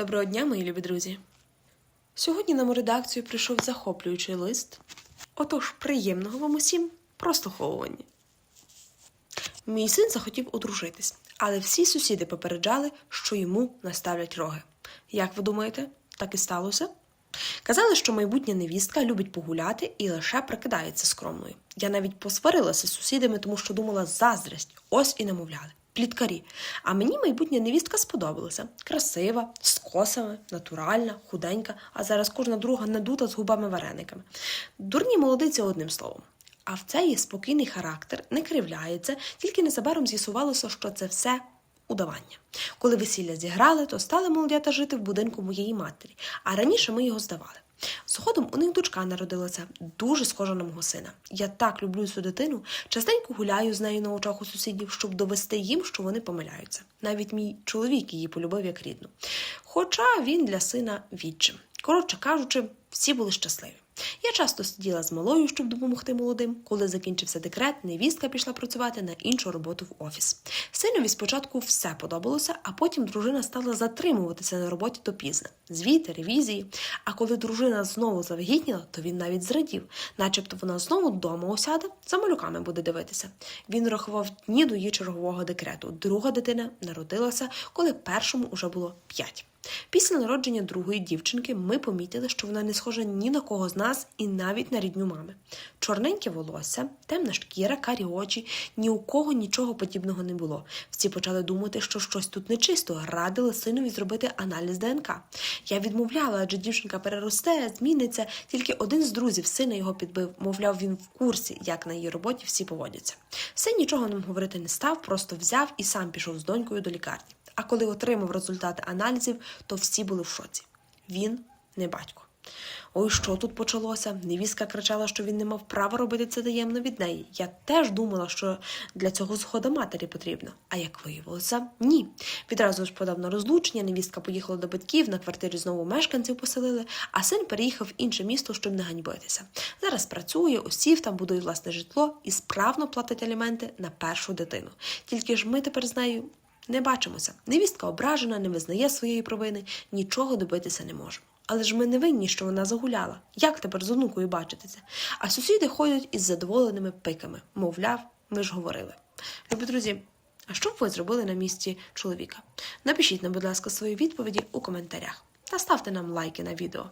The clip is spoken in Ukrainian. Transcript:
Доброго дня, мої любі друзі. Сьогодні нам у редакцію прийшов захоплюючий лист. Отож, приємного вам усім прослуховування. Мій син захотів одружитись, але всі сусіди попереджали, що йому наставлять роги. Як ви думаєте, так і сталося? Казали, що майбутня невістка любить погуляти і лише прикидається скромною. Я навіть посварилася з сусідами, тому що думала заздрість. Ось і намовляли. Пліткарі. А мені майбутня невістка сподобалася. Красива, з косами, натуральна, худенька, а зараз кожна друга надута з губами-варениками. Дурні молодиці одним словом. А в цей спокійний характер не кривляється, тільки незабаром з'ясувалося, що це все удавання. Коли весілля зіграли, то стали молодята жити в будинку моєї матері, а раніше ми його здавали. Згодом у них дочка народилася, дуже схожа на мого сина. Я так люблю цю дитину, частенько гуляю з нею на очах у сусідів, щоб довести їм, що вони помиляються. Навіть мій чоловік її полюбив як рідну. Хоча він для сина відчим. Коротше кажучи, всі були щасливі. Я часто сиділа з малою, щоб допомогти молодим. Коли закінчився декрет, невістка пішла працювати на іншу роботу в офіс. Синові спочатку все подобалося, а потім дружина стала затримуватися на роботі допізно. Звіти, ревізії. А коли дружина знову завагітніла, то він навіть зрадів, начебто вона знову вдома осяде, за малюками буде дивитися. Він рахував дні до її чергового декрету. Друга дитина народилася, коли першому уже було п'ять. Після народження другої дівчинки ми помітили, що вона не схожа ні на кого з нас і навіть на рідню мами. Чорненьке волосся, темна шкіра, карі очі, ні у кого нічого подібного не було. Всі почали думати, що щось тут нечисто, радили синові зробити аналіз ДНК. Я відмовляла, адже дівчинка переросте, зміниться. Тільки один з друзів сина його підбив, мовляв, він в курсі, як на її роботі всі поводяться. Син нічого нам говорити не став, просто взяв і сам пішов з донькою до лікарні. А коли отримав результати аналізів, то всі були в шоці. Він не батько. Ой, що тут почалося? Невістка кричала, що він не мав права робити це таємно від неї. Я теж думала, що для цього згода матері потрібна. А як виявилося, ні. Відразу ж подав на розлучення, невістка поїхала до батьків, на квартирі знову мешканців поселили, а син переїхав в інше місто, щоб не ганьбитися. Зараз працює, осів, там будує власне житло і справно платить аліменти на першу дитину. Тільки ж ми тепер з нею не бачимося. Невістка ображена, не визнає своєї провини, нічого добитися не може. Але ж ми не винні, що вона загуляла. Як тепер з онукою бачитися? А сусіди ходять із задоволеними пиками. Мовляв, ми ж говорили. Любі друзі, а що б ви зробили на місці чоловіка? Напишіть нам, будь ласка, свої відповіді у коментарях та ставте нам лайки на відео.